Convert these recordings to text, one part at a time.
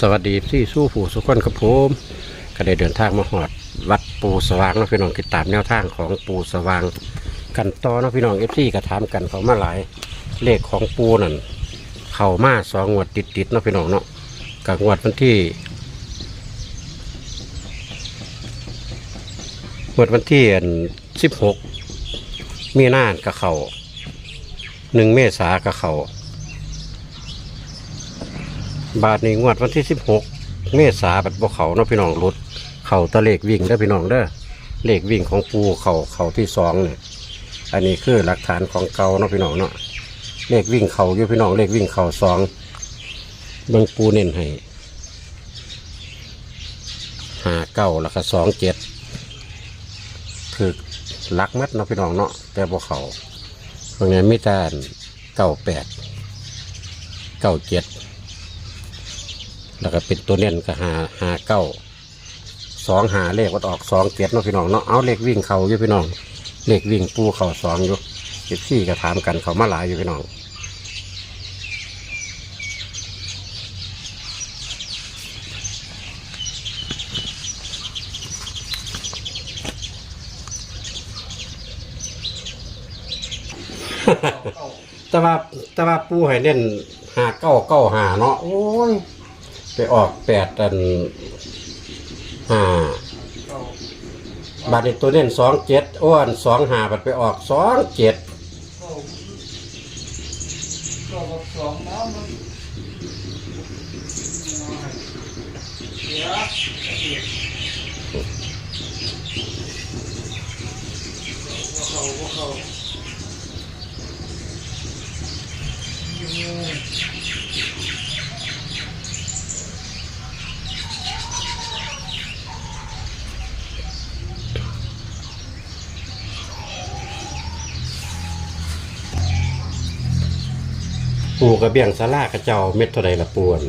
สวัสดีที่สู้ผู้สุขคนครับผมก็ได้เดินทางมาหอด วัดปูสว่างนะพี่น้องติดตามแนวทางของปูสว่าง กันต่อนะพี่น้องเอฟซีก็ถามกันเขามาหลายเลขของปูนั่นเข้ามาสองงวดติดๆนะพี่น้องเนาะกับงวดวันที่งวดวันที่สิบหกมีนานกับเขาหนึ่งเมษากับเขา บาทนี้งวดวันที่สิบหกเมษาบัดบ่เขาเนาะพี่น้องรุด เขาตะเลขวิ่งเด้อพี่น้องเด้อเลขวิ่งของปูเขาเขาที่สองเนี่ยอันนี้คือหลักฐานของเก่าเนาะพี่น้องเนาะเลขวิ่งเขาอยู่พี่น้องเลขวิ่งเขาสองเบิ่งปูเน้นให้หาเก้าแล้วก็สองเจ็ดคือลักเม็ดเนาะพี่น้องเนาะแต่บ่เขาตรงนี้มีแต่เก้าแปดเก้าเจ็ด แล้วก็เป็นตัวเน้นก็หาหาเก้าสองหาเลขวัดออกสองเจ็ดเนาะพี่น้องเนาะเอาเลขวิ่งเขาอยู่พี่น้อง เลขวิ่งปูเขาสองอยู่เจ็ดสี่ก็ถามกันเขามาหลายอยู่พี่น้องแต่ว่าแต่ว่าปูให้เล่นหาเก้าเก้าหาเนาะโอ้ย ไปออกแปดอันห้าบาทนี้ตัวเล่นสองเจ็ดอ้วนสองหาบัดไปออกสองเจ็ดเขาเขา ปูกระเบียงสลากระเจ้าเม็ดเท่าไรละปวน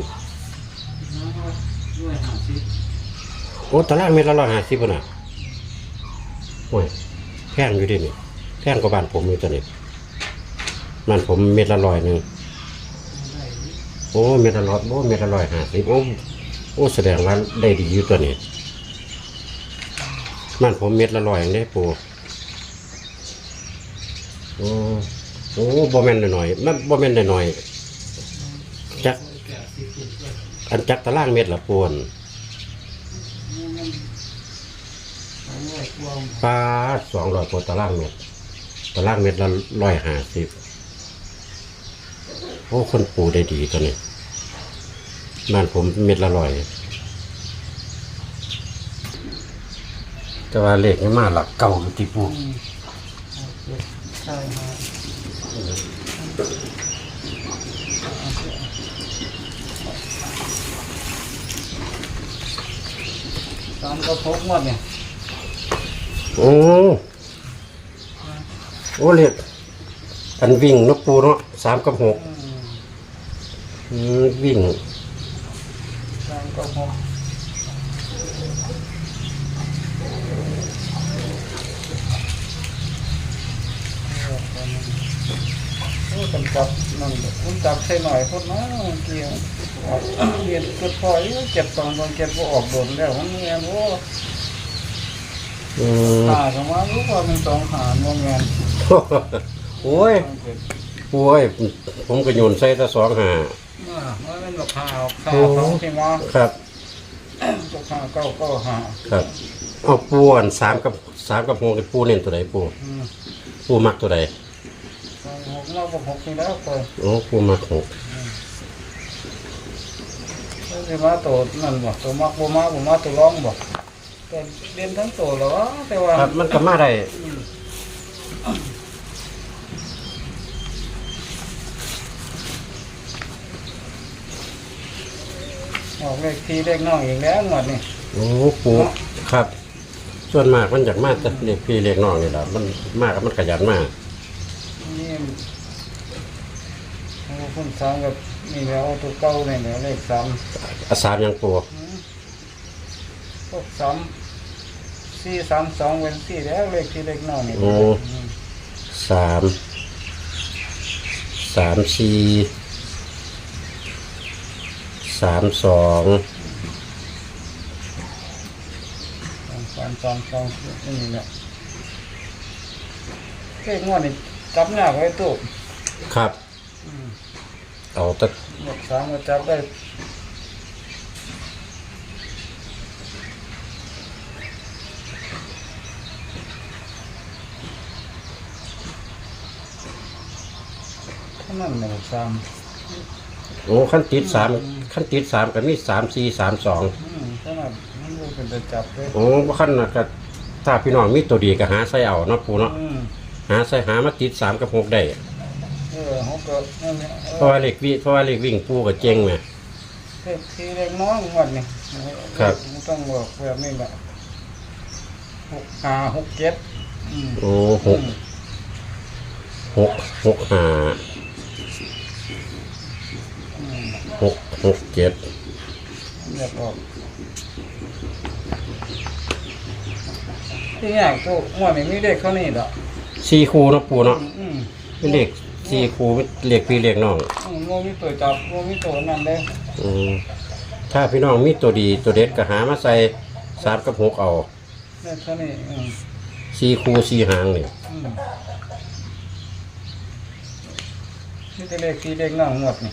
โอ้ตารางเม็ดละร้อยห้าสิบน่ะโอ้ยแพงอยู่ดินี่แพงกว่าบ้านผมอยู่ตัวนี้บ้านผมเม็ดละร้อยหนึ่งโอ้เม็ดละร้อยโอ้เม็ดละร้อยห้าสิบโอ้โอ้แสดงว่าได้ดีอยู่ตัวนี้มันผมเม็ดละร้อยอย่างนี้ปูโอ้ โอ้บ่แม่นหน่อยๆมันบ่แม่นหน่อยๆจักอันจักตารางเม็ดละปวนปลาสองร้อยกว่าตารางเม็ดตารางเม็ดละร้อยห้าสิบโอ้คนปูได้ดีตัวนี้บ้านผมเม็ดละร้อยแต่ว่าเลขนี่มาหลักเก่าอยู่ที่ปูใช่ สามกระพกหมดเนี่ยโอ้โอ้เลขอันวิ่งเนกปูเนาะสามกับหกอืมอืมวิ่งสามกระพกโอ้จำจับนั่นคุณจับใส่หน่อยพุทธนะเกี่ยว เรียนกดพอยเจ็บตอนตอนเจ็บว่าออกโดนแล้วมันเงียนโอ้อืมหาสมารู้ว่ามันสองหารวงเงินโอ้ยโอ้ยผมก็โยนใส่ตะสองหาอ่ามันเป็นราคาข้าวเขาใช่ไหมครับราคาเก้าเก้าหาครับเอาปูอันสามกับสามกับหกนี่ปูเน้นตัวใดปูปูมักตัวใดสองหกเราก็หกนี่แล้วก็โอ้ปูมักหก ไม่ใช่มาตัวนั่นบ่ตัวมักบ่มาบ่มาตัวร้องบ่แต่เรียนทั้งตัวแล้วอะแต่ว่าครับมันก็มาได้ออกเลขทีเลขน้องอีกแล้วหมดนี่โอ้ปูครับ ส่วนมากมันจากมากแต่เรียกพี่เรียกน้องนี่แหละมันมากมันขยันมากนี่โอ้คุณสามกับ นี่แล้วตัวเก้าเนี่ยเนี่ยเลขสามอาสามยังปูพวกสามสี่สามสองเป็นสี่แล้วเลขที่เลขน้องนี่โอ้สามสามสี่สสามสองสามสองสองนี่แหละเฮ้ยงวดนี่จับหน้าไว้ตู้ครับ เอาแต่หมดสามก็จับได้เท่านั้นหนึ่งสามโอ้ขั้นติดสามขั้นติดสามก็มีสามสี่สามสองอืมเท่านั้นมันบ่เป็นจะจับเลยโอ้ขั้นน่ะก็ถ้าพี่น้องมีตัวดีก็หาใส่เอาเนาะปูเนาะอืม หาใส่หามาติดสามกับหกได้ เออเขาก็นั่นแหละเอเพราะอว่าเหล็กวิ่งเพราะว่าเหล็กวิ่งปูกับเจงไงเล็กทีเล็กน้อยงวดนี่ครับไม่ต้องบอกแบบนี้แหละหกห้าหกเจ็ดอืมโอ้หกหกหกห้าอืมหกหกเจ็ดเรียกออกที่ยากตัวงวดนี้มีเด็กเขานี่ดอกสี่คูเนาะปูเนาะอืมเป็นเหล็ก สี่คูเหล็กพี่เหล็กน้องอืมโมมีตัวจับโมมีตัวนั่นเลยอืมถ้าพี่น้องมีตัวดีตัวเด็ดก็หามาใส่สามกับหกเอาเด็กเขานี่อืมสี่คูสี่หางนี่อืมนี่จะเล็กทีเล็กน้องงวดนี่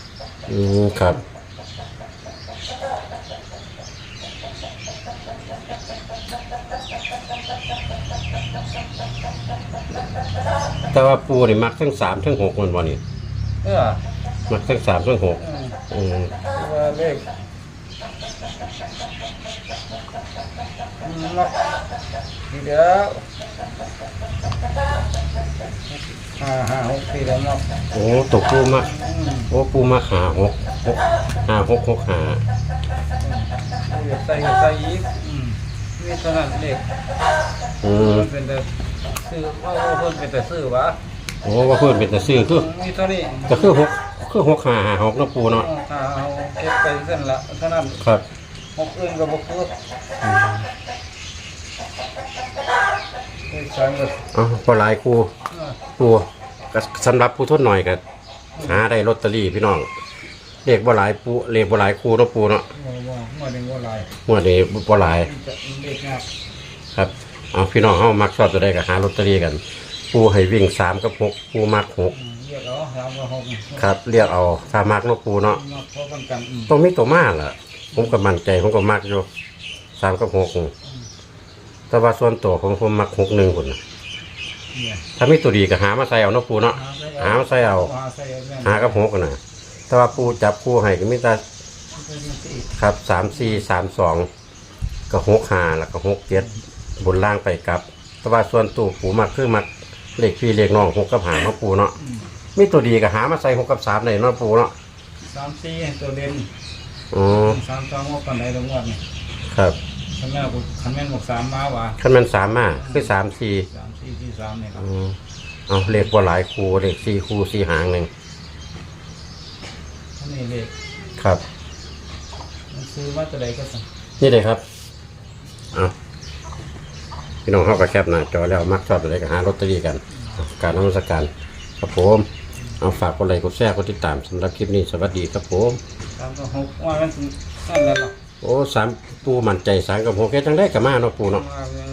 อืมครับ แต่ว่าปูนี่มักทั้งสามทั้งหกมันวันนี้เออมักทั้งสามทั้งหกอืมอืมว่าเลขอืมเนาะทีเดียวห้าห้าหกทีเดียวเนาะโอ้ตกปูมักอืมโอ้ปูมักหาหกหกห้าหกหกหาเดี๋ยวใส่ก็ใส่อีกอื มมีเท่านั้นเลขอืมมันเป็นแต่ซื้อว่าว่าเพิ่นเป็นแต่ซื้อวะโอ้ว่าเพิ่นเป็นแต่ซื้อคือมีเท่านี้ก็คือหกคือหกหาหาหกเนาะปูเนาะถ้าเอาเก็บไปเส้นละเท่านั้นครับ หกอื่นก็บ่คือเลขสามก็เอ๋อพอหลายครูเออปูก็สำหรับผู้ทนหน่อยก็หาได้ลอตเตอรี่พี่น้อง เลขบ่หลายปูเลขบ่หลายครูเนาะปูเนาะบ่บ่บ่ได้บ่หลายงวดนี้บ่หลายมันจะเด็กงับครับเอาพี่น้องเฮามักชอบจะได้ก็หาลอตเตอรี่กันปูให้วิ่งสามกับหกปูมักหกอืมเรียกเอาสามกับหกครับเรียกเอาถ้ามักเนาะปูเนาะมาพอกันกันอืมต้องมีตัวมาล่ะ ผมก็มั่นใจผมก็มักอยู่สามกับหกแต่ว่าส่วนตัวของผมมักหกหนึ่งคนน่ะเนี่ยถ้ามีตัวดีก็หามาใส่เอาเนาะปูเนาะหามาใส่เอา หาใส่เอาเนี่ยหากับหกกันนะ แต่ว่าปูจับปูให้ก็มีแต่เป็นจังซี่ครับสามสี่สามสองก็หกห้าแล้วก็หกเจ็ดบนล่างไปกลับ แต่ว่าส่วนตัวปูมักคือมักเลขพี่เลขน้องหกกับหาเนาะปูเนาะอืมมีตัวดีก็หามาใส่หกกับสามได้เนาะปูเนาะสามสี่ตัวเด่นอ๋อสามสองว่าปันใดตรงวันนี่ครับคันแม่นคันแม่นบอกสามมาว่ะขั้นมันสามมาคือสามสี่สามสี่ที่สามเนี่ยครับอ๋อเอาเลขว่าหลายคูเลขสี่คูสี่หางหนึ่งท่า นี่เลขครับ มันซื้อมาจะใดก็สั่งนี่เลยครับ เอาพี่น้องเข้ากับแคปหน้าจอแล้วมักชอบอะไรก็หาลอตเตอรี่กันเอาการนมัสการครับผม เอาฝากกดไลค์กดแชร์กดติดตามสำหรับคลิปนี้สวัสดีครับผมสามกับหกว่ามันนั่นแหละหรอกโอ้สามปูมั่นใจสามกับหกแค่จังได้กับมาเนาะปูเนาะ ว่าอย่าง